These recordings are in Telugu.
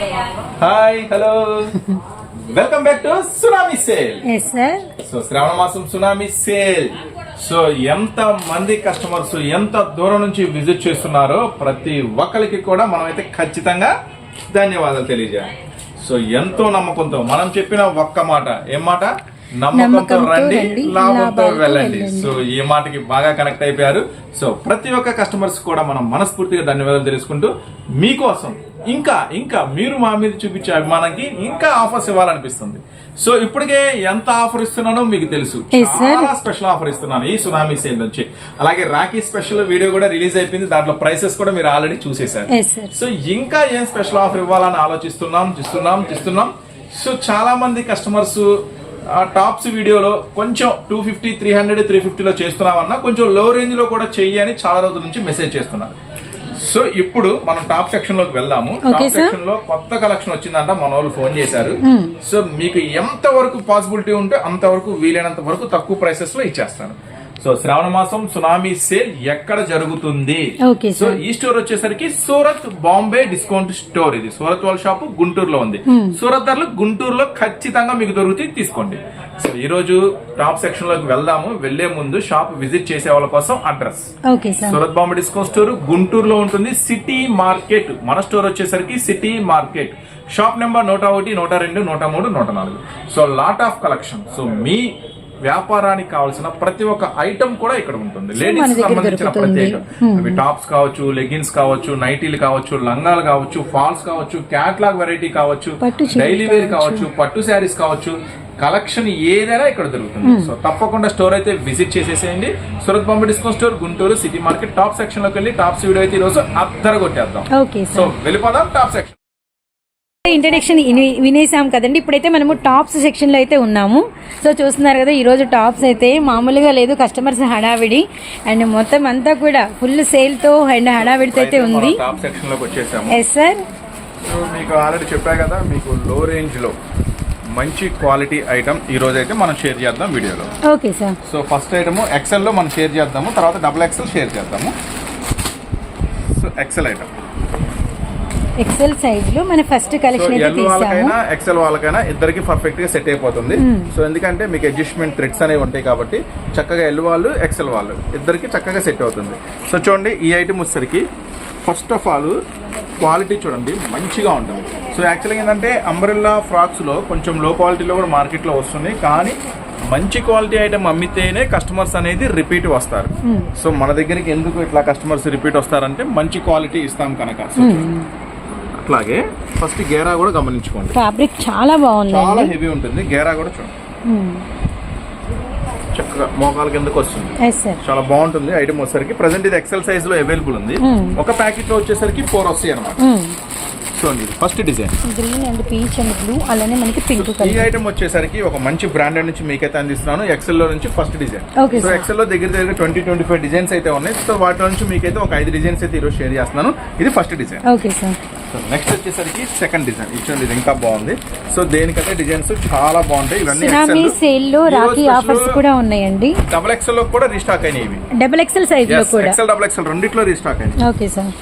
Hi hello welcome back to tsunami sale so Shravana మాసం సునామీ సేల్ సో ఎంత మంది కస్టమర్స్ ఎంత దూరం నుంచి విజిట్ చేస్తున్నారో ప్రతి ఒక్కరికి కూడా మనం అయితే ఖచ్చితంగా ధన్యవాదాలు తెలియజేయాలి. సో ఎంతో నమ్మకంతో మనం చెప్పిన ఒక్క మాట. ఏం మాట? నమ్మకంతో రండి లాభంతో వెళ్ళండి. సో ఈ మాటకి బాగా కనెక్ట్ అయిపోయారు. సో ప్రతి ఒక్క కస్టమర్స్ కూడా మనం మనస్ఫూర్తిగా ధన్యవాదాలు తెలుసుకుంటూ మీకోసం ఇంకా ఇంకా మీరు మా మీద చూపించే అభిమానానికి ఇంకా ఆఫర్స్ ఇవ్వాలనిపిస్తుంది. సో ఇప్పటికే ఎంత ఆఫర్ ఇస్తున్నానో మీకు తెలుసు. చాలా స్పెషల్ ఆఫర్ ఇస్తున్నాను ఈ సునామీ సేల్ నుంచి. అలాగే రాఖీ స్పెషల్ వీడియో కూడా రిలీజ్ అయిపోయింది. దాంట్లో ప్రైసెస్ కూడా మీరు ఆల్రెడీ చూసేశారు. సో ఇంకా ఏం స్పెషల్ ఆఫర్ ఇవ్వాలని ఆలోచిస్తున్నాం చూస్తున్నాం చూస్తున్నాం. సో చాలా మంది కస్టమర్స్ టాప్స్ వీడియోలో కొంచెం two fifty three hundred three ఫిఫ్టీలో చేస్తున్నామన్నా కొంచెం లో రేంజ్లో కూడా చెయ్యి అని చాలా రోజుల నుంచి మెసేజ్ చేస్తున్నారు. సో ఇప్పుడు మనం టాప్ సెక్షన్లోకి వెళ్దాము టాప్. సెక్షన్లో కొత్త కలెక్షన్ వచ్చిందంట మన వాళ్ళు ఫోన్ చేశారు. సో మీకు ఎంత వరకు పాసిబిలిటీ ఉంటే అంతవరకు వీలైనంత వరకు తక్కువ ప్రైసెస్లో ఇచ్చేస్తాను. సో శ్రావణ మాసం సునామీ సేల్ ఎక్కడ జరుగుతుంది? సో. ఈ స్టోర్ వచ్చేసరికి సూరత్ బాంబే డిస్కౌంట్ స్టోర్ ఇది. సూరత్ వాళ్ళ షాప్ గుంటూరులో ఉంది. సూరత్ ధరలు గుంటూరులో ఖచ్చితంగా మీకు దొరుకుతాయి తీసుకోండి. సో ఈ రోజు టాప్ సెక్షన్లోకి వెళ్దాము. వెళ్ళే ముందు షాప్ విజిట్ చేసే వాళ్ళ కోసం address. Surat Bombay discount store గుంటూరులో ఉంటుంది. City market. మన స్టోర్ వచ్చేసరికి సిటీ మార్కెట్. షాప్ నెంబర్ నూట ఒకటి నూట రెండు నూట మూడు నూట నాలుగు. So lot of collection. So మీ వ్యాపారానికి కావాల్సిన ప్రతి ఒక్క ఐటమ్ కూడా ఇక్కడ ఉంటుంది. లేడీస్ సంబంధించిన ప్రతి. ఐటమ్ అవి టాప్స్ కావచ్చు లెగిన్స్ కావచ్చు నైటీలు కావచ్చు లంగాలు కావచ్చు ఫాల్స్ కావచ్చు క్యాట్లాగ్ వెరైటీ కావచ్చు డైలీ వేర్ కావచ్చు. పట్టు శారీస్ కావచ్చు కలెక్షన్ ఏదైనా ఇక్కడ దొరుకుతుంది. సో తప్పకుండా స్టోర్ అయితే విజిట్ చేసేసేయండి. Surat Bombay discount store Guntur city market top సెక్షన్లోకి వెళ్ళి టాప్స్ వీడియో అయితే ఈ రోజు అద్దర కొట్టేద్దాం సో వెళ్ళిపోదాం టాప్ సెక్షన్ ఇంట్రడక్షన్ వినేసాం కదండి. ఇప్పుడైతే మనము టాప్స్ సెక్షన్లో అయితే ఉన్నాము. సో చూస్తున్నారు కదా ఈ రోజు టాప్స్ అయితే మామూలుగా లేదు కస్టమర్స్ హడావిడి. అండ్ మొత్తం అంతా కూడా ఫుల్ సేల్తో అండ్ హడావిడితో అయితే ఉంది. టాప్ వచ్చేసాము. ఎస్ సార్ మీకు ఆల్రెడీ చెప్పా కదా మీకు లో రేంజ్లో మంచి క్వాలిటీ ఐటమ్ ఈ రోజు అయితే మనం షేర్ చేద్దాం వీడియోలో. Okay sir so first item ఎక్సెల్లో మనం షేర్ చేద్దాము తర్వాత డబుల్ ఎక్సెల్ షేర్ చేద్దాము. సో ఎక్సెల్ ఐటమ్ ఎక్సెల్ సైజ్లో మన ఫస్ట్ కలెక్షన్ వాళ్ళకైనా ఎక్సెల్ వాళ్ళకైనా ఇద్దరికి పర్ఫెక్ట్గా సెట్ అయిపోతుంది. సో ఎందుకంటే మీకు అడ్జస్ట్మెంట్ థ్రెడ్స్ అనేవి ఉంటాయి కాబట్టి చక్కగా ఎల్ వాళ్ళు ఎక్సెల్ వాళ్ళు ఇద్దరికి చక్కగా సెట్ అవుతుంది. సో చూడండి ఈ ఐటమ్ వచ్చేసరికి ఫస్ట్ ఆఫ్ ఆల్ క్వాలిటీ చూడండి మంచిగా ఉంటుంది. సో యాక్చువల్గా ఏంటంటే అంబ్రెల్లా ఫ్రాక్స్లో కొంచెం లో క్వాలిటీలో కూడా మార్కెట్లో వస్తుంది. కానీ మంచి క్వాలిటీ ఐటమ్ అమ్మితేనే కస్టమర్స్ అనేది రిపీట్ వస్తారు. సో మన దగ్గరికి ఎందుకు ఇట్లా కస్టమర్స్ రిపీట్ వస్తారంటే మంచి క్వాలిటీ ఇస్తాం కనుక. సో అట్లాగే ఫస్ట్ గేరా కూడా గమనించుకోండి. ఫ్యాబ్రిక్ చాలా చాలా బాగుందండి హెవీ ఉంటుంది. గేరా కూడా చూడండి. చక్కగా మోకాల కిందకు వస్తుంది. చాలా బాగుంటుంది ఐటమ్ వచ్చేసరికి. ప్రజెంట్ ఇది ఎక్సెల్ సైజ్లో అవైలబుల్ ఉంది. ఒక ప్యాకెట్లో వచ్చేసరికి ఫోర్ వస్తాయి అనమాట చూడండి ఇది first design green and peach and blue అలానే మనకి పింక్ ఈ కలర్ ఐటమ్ వచ్చేసరికి ఒక మంచి బ్రాండెడ్ నుంచి మీకైతే అందిస్తున్నాను. ఎక్సెల్లో నుంచి ఫస్ట్ డిజైన్ సో. ఎక్సెల్లో దగ్గర దగ్గర ట్వంటీ ట్వంటీ ఫైవ్ డిజైన్స్ అయితే ఉన్నాయి. సో వాటి నుంచి మీకైతే ఒక ఐదు డిజైన్స్ అయితే ఈరోజు షేర్ చేస్తున్నాను. ఇది first design okay sir so next వచ్చేసరికి సెకండ్ డిజైన్ ఇచ్చింది ఇది ఇంకా బాగుంది. సో దేనికైతే డిజైన్స్ చాలా బాగుంటాయి. ఇవన్నీ సునామీ సేల్లో. రాఖీ ఆఫర్స్ కూడా ఉన్నాయండి. డబుల్ ఎక్స్ఎల్లో కూడా రీస్టాక్ అయినాయి డబుల్ ఎక్సెల్ సైజ్లో కూడా. ఎక్సెల్ డబుల్ ఎక్స్ఎల్ రెండిట్లో రీస్టాక్ అయినాయి. ఓకే సార్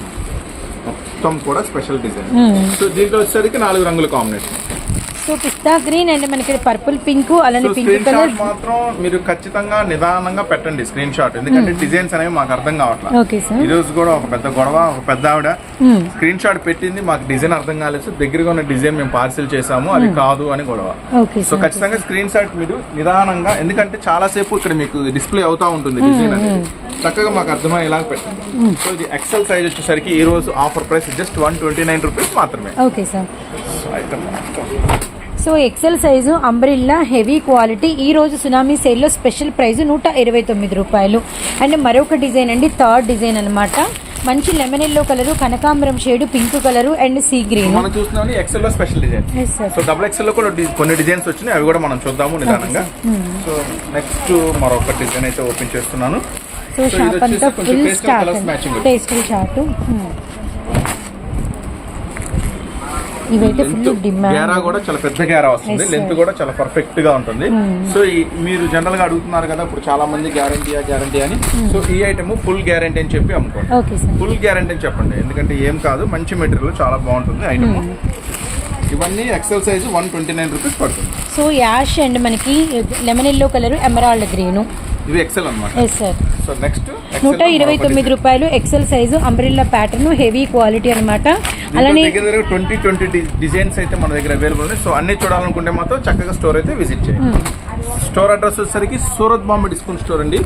మొత్తం కూడా స్పెషల్ డిజైన్ Hmm. సో దీంట్లో వచ్చేసరికి నాలుగు రంగుల combination so pista green and మనకి పర్పుల్ పింక్ అలానే పింక్ కలర్ షాట్ మాత్రం మీరు ఖచ్చితంగా నిదానంగా పెట్టండి స్క్రీన్ షాట్ ఎందుకంటే డిజైన్స్ అనేవి మాకు అర్థం కావట్లేదు ఓకే సార్ ఈ రోజు కూడా ఒక పెద్ద గొడవ ఒక పెద్ద ఆవిడ Hmm. స్క్రీన్ షాట్ పెట్టింది మాకు డిజైన్ అర్థం కాలేదు. దగ్గరగా ఉన్న డిజైన్ మేము పార్సిల్ చేసాము అది కాదు అని గొడవ. సో ఖచ్చితంగా స్క్రీన్ షాట్ మీరు నిదానంగా ఎందుకంటే చాలా సేపు ఇక్కడ మీకు డిస్ప్లే అవుతా ఉంటుంది డిజైన్ అనేది. చక్కగా మాకు అర్థమయ్యేలా పెట్టండి. సో ఇది ఎక్సెల్ సైజ్ వచ్చేసరికి ఈ రోజు offer price just one twenty nine rupees మాత్రమే. Okay sir so XL size umbrella heavy quality ఈ రోజు సునామీ సేల్లో స్పెషల్ ప్రైస్ నూట ఇరవై తొమ్మిది రూపాయలు. అండ్ మరొక డిజైన్ అండి థర్డ్ డిజైన్ అన్నమాట. మంచి లెమన్ ఎల్లో కలరు కనకాంబరం shade pink colour and sea green. మనం చూస్తున్నాం ఎక్సెల్లో స్పెషల్ డిజైన్ సో డబుల్ ఎక్సెల్లో కూడా కొన్ని డిజైన్స్ వచ్చినాయి. అవి కూడా మనం చూద్దాము నిదానంగా. సో నెక్స్ట్ మరొక డిజైన్ అయితే ఓపెన్ చేస్తున్నాను. సో షాప్ అంతా ఫుల్ స్టాక్. పేస్టల్ షార్ట్ ఇవైతే ఫుల్ గేరా కూడా చాలా పెద్ద గేరా వస్తుంది. లెంత్. కూడా చాలా పర్ఫెక్ట్గా ఉంటుంది. సో ఈ మీరు జనరల్గా అడుగుతున్నారు కదా ఇప్పుడు చాలా మంది గ్యారంటీయా గ్యారంటీ అని. సో ఈ ఐటమ్ ఫుల్ గ్యారంటీ అని చెప్పి అమ్ముకోండి. ఫుల్ గ్యారంటీ అని చెప్పండి. ఎందుకంటే ఏం కాదు మంచి మెటీరియల్ చాలా బాగుంటుంది ఐటమ్ ఇవన్నీ XL size one twenty nine rupees పడుతుంది. సో యాష్ అండ్ మనకి lemon yellow colour emerald green ఇవి ఎక్సెల్ అన్నమాట. ఎస్ సార్ సో నెక్స్ట్ నూట ఇరవై తొమ్మిది రూపాయలు XL size umbrella pattern heavy quality అనమాట అలానే దగ్గర ట్వంటీ ట్వంటీ డిజైన్స్ అయితే మన దగ్గర అవైలబుల్ ఉన్నాయి. సో అన్ని చూడాలనుకుంటే మాత్రం చక్కగా స్టోర్ అయితే విజిట్ చేయండి. స్టోర్ అడ్రస్ వచ్చేసరికి సూరత్ బాంబే డిస్కౌంట్ స్టోర్ అండి.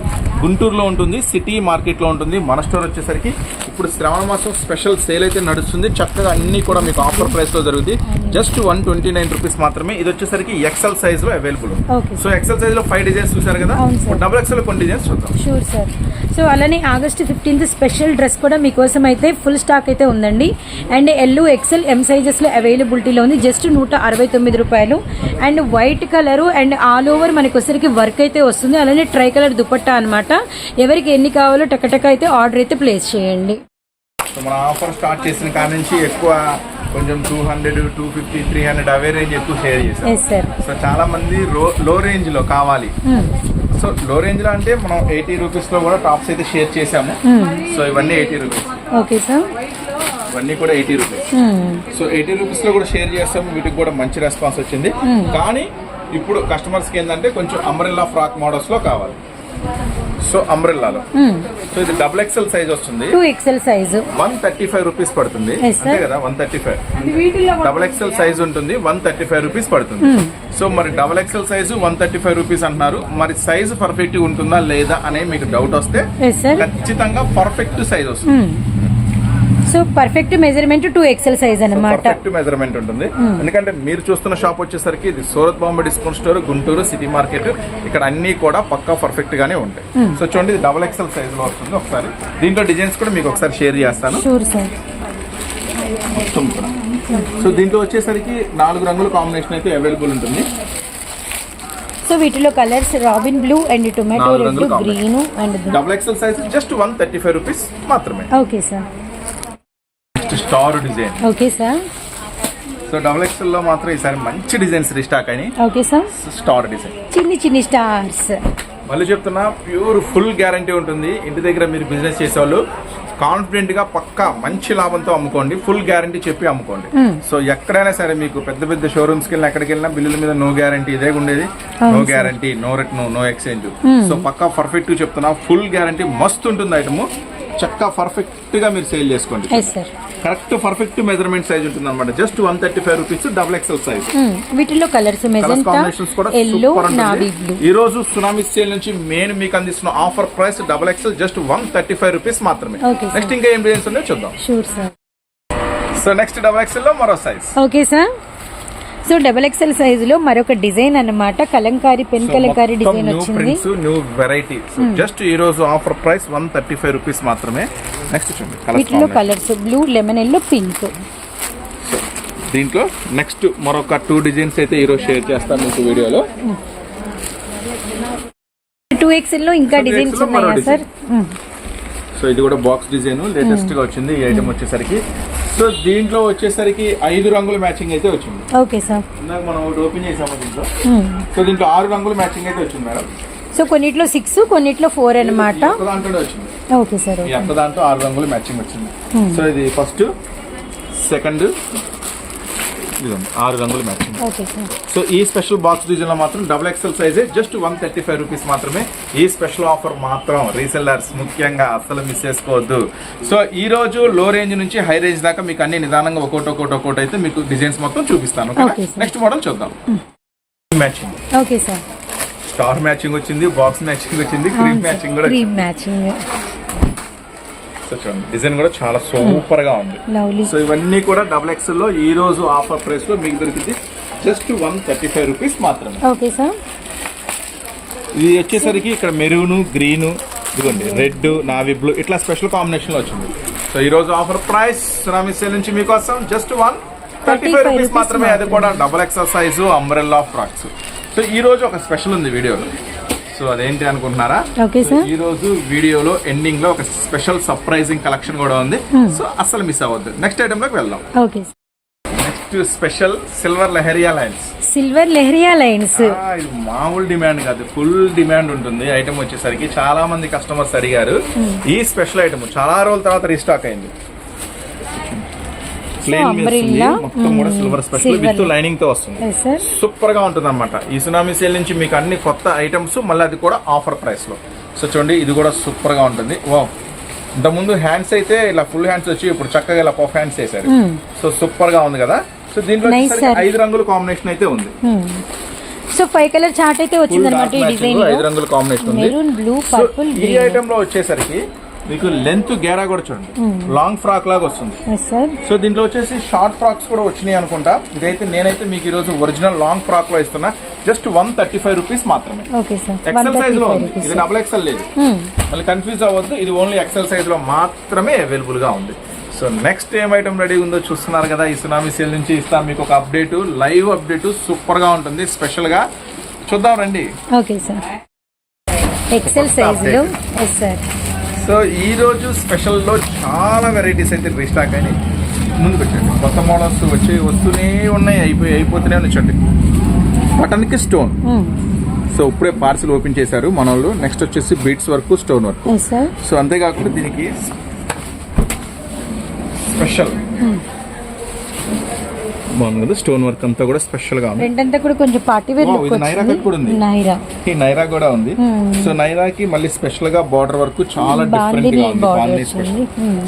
గుంటూరులో ఉంటుంది సిటీ మార్కెట్లో ఉంటుంది మన స్టోర్ వచ్చేసరికి ఇప్పుడు శ్రావణ మాసం స్పెషల్ సేల్ అయితే నడుస్తుంది. చక్కగా అన్ని కూడా మీకు ఆఫర్ ప్రైస్లో జరుగుతుంది just one twenty nine rupees మాత్రమే. ఇది వచ్చేసరికి ఎక్సెల్ సైజ్లో అవైలబుల్ సో ఎక్సెల్ సైజ్లో ఫైవ్ డిజైన్స్ చూసారు కదా. డబుల్ ఎక్సెల్ కొన్ని డిజైన్స్ చూద్దాం. షూర్ సార్ సో అలానే ఆగస్ట్ ఫిఫ్టీన్త్ స్పెషల్ డ్రెస్ కూడా మీకోసం అయితే ఫుల్ స్టాక్ అయితే ఉందండి. అండ్ ఎల్లు ఎక్సెల్ ఎం సైజెస్లో అవైలబిలిటీలో ఉంది. జస్ట్ నూట అరవై తొమ్మిది రూపాయలు. And white colour and all over మనకి వచ్చరికి వర్క్ అయితే వస్తుంది. అలానే ట్రై కలర్ దుపట్టా అనమాట ఎవరికి ఎన్ని కావాలో టకటక అయితే ఆర్డర్ అయితే ప్లేస్ చేయండి. సో మన ఆఫర్ స్టార్ట్ చేసిన కాడ నుంచి ఎక్కువ కొంచెం two hundred two fifty three hundred అవే రేంజ్ ఎక్కువ షేర్ చేశాం. సార్ సో చాలా మంది లో రేంజ్లో కావాలి. సో లో రేంజ్లో అంటే మనం ఎయిటీ రూపీస్లో కూడా టాప్స్ అయితే షేర్ చేసాము సో ఇవన్నీ ఎయిటీ రూపీస్ ఓకే సార్ ఇవన్నీ కూడా ఎయిటీ రూపీస్ సో ఎయిటీ రూపీస్లో కూడా షేర్ చేస్తాము. వీటికి కూడా మంచి రెస్పాన్స్ వచ్చింది. కానీ ఇప్పుడు కస్టమర్స్కి ఏంటంటే కొంచెం అంబ్రెల్లా ఫ్రాక్ మోడల్స్లో కావాలి. సో అంబ్రెల్లాలో సో ఇది డబుల్ ఎక్సెల్ సైజ్ వస్తుంది. Two XL size one thirty five rupees పడుతుంది. అంతే కదా one thirty five double XL size ఉంటుంది వన్ థర్టీ ఫైవ్ రూపీస్ పడుతుంది సో మరి double XL size one thirty five rupees అంటున్నారు. మరి సైజ్ పర్ఫెక్ట్ ఉంటుందా లేదా అనే మీకు డౌట్ వస్తే ఖచ్చితంగా పర్ఫెక్ట్ సైజ్ వస్తుంది. So perfect measurement two XL size అనమాట పర్ఫెక్ట్ మెజర్మెంట్ ఉంటుంది. ఎందుకంటే మీరు చూస్తున్న షాప్ వచ్చేసరికి ఇది Surat Bombay discount store Guntur city market. ఇక్కడ అన్ని కూడా పక్కా పర్ఫెక్ట్ గానే ఉంటాయి. సో చూడండి ఇది డబల్ ఎక్సెల్ సైజ్లో వస్తుంది ఒకసారి. దీంట్లో డిజైన్స్ కూడా మీకు ఒకసారి షేర్ చేస్తాను. మొత్తం కూడా సో దీంట్లో వచ్చేసరికి నాలుగు రంగుల కాంబినేషన్ అయితే అవైలబుల్ ఉంటుంది. సో వీటిలో colours robin blue and tomato red. Green and double XL size just one thirty five rupees మాత్రమే. Okay sir star design. Okay sir. So double ఎక్సెల్లో మాత్రం ఈసారి మంచి డిజైన్స్ రీస్టాక్ అయినాయి. Okay sir. Star design. చిన్ని చిన్ని స్టార్స్. మళ్ళీ చెప్తున్నా ప్యూర్ ఫుల్ గ్యారంటీ ఉంటుంది. ఇంటి దగ్గర మీరు బిజినెస్ చేసేవాళ్ళు కాన్ఫిడెంట్గా పక్కా మంచి లాభంతో అమ్ముకోండి. ఫుల్ గ్యారంటీ చెప్పి అమ్ముకోండి. సో ఎక్కడైనా సరే మీకు పెద్ద పెద్ద షోరూమ్స్కి వెళ్ళినా ఎక్కడికి వెళ్ళినా బిల్లుల మీద నో గ్యారంటీ ఇదే ఉండేది. No guarantee no return no exchange so పక్కా పర్ఫెక్ట్గా చెప్తున్నా ఫుల్ గ్యారంటీ మస్తు ఉంటుంది ఐటమ్ చక్కగా పర్ఫెక్ట్గా మీరు సేల్ చేసుకోండి. కరెక్ట్ పర్ఫెక్ట్ మెజర్మెంట్ సైజ్ ఉంటుంది అనమాట just one thirty five rupees double XL size. వీటిలో కలర్స్ కాంబినేషన్స్ కూడా సూపర్ ఈ రోజు సునామీ సేల్ నుంచి మెయిన్ మీకు అందిస్తున్న offer price double XL just one thirty five rupees మాత్రమే. నెక్స్ట్ ఇంకా ఏం డిజైన్స్ ఉన్నాయో చూద్దాం. సో నెక్స్ట్ డబల్ ఎక్స్ఎల్లో మరో size okay sir so double XL సైజులో మరొక డిజైన్ అన్నమాట. కలంకారీ పెన్ కలంకారీ డిజైన్ వచ్చింది. న్యూ వెరైటీ జస్ట్ ఈ రోజు offer price one thirty five rupees మాత్రమే. నెక్స్ట్ చూడండి వీటిలో colour colours blue lemon yellow pink దీంట్లో నెక్స్ట్ మరొక టూ డిజైన్స్ అయితే ఈ రోజు షేర్ చేస్తాను మీకు వీడియోలో. టూ ఎక్స్ఎల్లో ఇంకా డిజైన్స్ 2XL లో మరో ఉన్నాయా సార్? సో ఇది కూడా బాక్స్ డిజైన్ లేటెస్ట్గా వచ్చింది. ఈ ఐటమ్ వచ్చేసరికి. సో దీంట్లో వచ్చేసరికి ఐదు రంగుల మ్యాచింగ్ అయితే వచ్చింది. Okay sir. ఇందాక మనం ఒకటి ఓపెన్ చేసాము దీంట్లో. సో దీంట్లో ఆరు రంగుల మ్యాచింగ్ అయితే వచ్చింది మేడం. సో కొన్నిట్లో సిక్స్ కొన్నిట్లో ఫోర్ వచ్చింది. ఓకే సార్ దాంట్లో ఆరు రంగుల మ్యాచింగ్ వచ్చింది. సో ఇది ఫస్ట్ సెకండ్ ఆరు రంగుల మ్యాచింగ్ ఓకే సార్ సో ఈ స్పెషల్ బాక్స్ డిజైన్లో మాత్రం double XL సైజే just one thirty five rupees మాత్రమే. ఈ స్పెషల్ ఆఫర్ మాత్రం రీసెల్లర్స్ ముఖ్యంగా అస్సలు మిస్ చేసుకోవద్దు. సో ఈ రోజు లో రేంజ్ నుంచి హై రేంజ్ దాకా మీకు అన్ని నిదానంగా ఒక్కోటి ఒక్కోటి ఒక్కోటి అయితే మీకు డిజైన్స్ మొత్తం చూపిస్తాను. నెక్స్ట్ మోడల్ చూద్దాం. Matching okay sir star matching వచ్చింది బాక్స్ మ్యాచింగ్ వచ్చింది క్రీమ్ మ్యాచింగ్ కూడా క్రీమ్ మ్యాచింగ్ సో చూడండి. డిజైన్ కూడా చాలా సూపర్గా ఉంది. లవ్లీ సో ఇవన్నీ కూడా డబుల్ ఎక్స్ఎల్లో ఈ రోజు ఆఫర్ ప్రైస్లో మీకు దొరికింది. Just one thirty five rupees మాత్రమే. ఓకే సార్ ఇది వచ్చేసరికి ఇక్కడ మెరూన్ గ్రీన్ ఇదిగోండి రెడ్ నావీ బ్లూ ఇట్లా స్పెషల్ కాంబినేషన్లో వచ్చింది. సో ఈ రోజు ఆఫర్ ప్రైస్ సునామీ సేల్ నుంచి మీకోసం just one thirty five rupees మాత్రమే. అది కూడా double XL size umbrella frocks so ఈ రోజు ఒక స్పెషల్ ఉంది వీడియోలో. సో అదేంటి అనుకుంటున్నారా? ఈ రోజు వీడియోలో ఎండింగ్లో ఒక స్పెషల్ సర్ప్రైజింగ్ కలెక్షన్ కూడా ఉంది. సో అస్సలు మిస్ అవ్వద్దు. నెక్స్ట్ ఐటమ్లోకి వెళ్దాం next special silver leheriya lines. Silver leheriya lines. మామూలు డిమాండ్ కాదు. ఫుల్ డిమాండ్ ఉంటుంది. ఐటమ్ వచ్చేసరికి చాలా మంది కస్టమర్స్ అడిగారు. ఈ స్పెషల్ ఐటమ్ చాలా రోజుల తర్వాత రీస్టాక్ అయింది. ప్లేన్ వస్తుంది. మొత్తం కూడా సిల్వర్ స్పెషల్. విత్ లైనింగ్తో వస్తుంది. సూపర్గా ఉంటుంది అనమాట ఈ సునామీ సేల్ నుంచి మీకు అన్ని కొత్త ఐటమ్స్ మళ్ళీ అది కూడా ఆఫర్ ప్రైస్లో. సో చూడండి ఇది కూడా సూపర్గా ఉంటుంది. వా ఇంతకుముందు హ్యాండ్స్ అయితే ఇలా ఫుల్ హ్యాండ్స్ వచ్చి ఇప్పుడు చక్కగా ఇలా పఫ్ హ్యాండ్స్ వేసారు సో సూపర్గా ఉంది కదా. సో దీంట్లో. ఐదు రంగుల కాంబినేషన్ అయితే ఉంది. సో ఫైవ్ కలర్ చార్ట్ అయితే వచ్చింది అనమాట ఐదు రంగుల కాంబినేషన్ ఉంది. ఈ ఐటమ్లో వచ్చేసరికి మీకు లెంత్ గేరా కూడా చూడండి. లాంగ్ ఫ్రాక్ లాగా వస్తుంది. సో దీంట్లో వచ్చేసి షార్ట్ ఫ్రాక్స్ కూడా వచ్చినాయి అనుకుంటా. ఇదైతే నేనైతే మీకు ఈరోజు ఒరిజినల్ లాంగ్ ఫ్రాక్లో ఇస్తున్నా. Just one thirty five rupees మాత్రమే ఎక్సెల్ సైజ్లో ఉంది. ఇది డబుల్ ఎక్సెల్ లేదు. మళ్ళీ కన్ఫ్యూజ్ అవ్వద్దు. ఇది ఓన్లీ ఎక్సెల్ సైజ్లో మాత్రమే అవైలబుల్గా ఉంది. సో నెక్స్ట్ ఏం ఐటమ్ రెడీ ఉందో చూస్తున్నారు కదా. ఈ సునామీ సేల్ నుంచి ఇస్తాం. మీకు ఒక అప్డేట్ లైవ్ అప్డేట్ సూపర్గా ఉంటుంది. స్పెషల్గా చూద్దాం రండి. ఓకే సార్ ఎక్సెల్ సైజులో ఎస్ సార్ సో ఈ రోజు స్పెషల్లో చాలా వెరైటీస్ అయితే రీస్టాక్ అయినాయి ముందుకు వచ్చండి కొత్త మోడల్స్ వచ్చి వస్తూనే ఉన్నాయి అయిపోయి అయిపోతూనే ఉంచండి బటన్కి స్టోన్ సో ఇప్పుడే పార్సిల్ ఓపెన్ చేశారు మన వాళ్ళు. నెక్స్ట్ వచ్చేసి beads work stone work. So అంతేకాకుండా దీనికి స్పెషల్ బాగుంది కదా స్టోన్ వర్క్ అంతా కూడా స్పెషల్గా ఉంది. అంతా కూడా కొంచెం party wear look Naira cut కూడా ఉంది. నైరా ఈ నైరా కూడా ఉంది. సో నైరాకి మళ్ళీ స్పెషల్గా బార్డర్ వర్క్ చాలా డిఫరెంట్గా ఉంది. స్పెషల్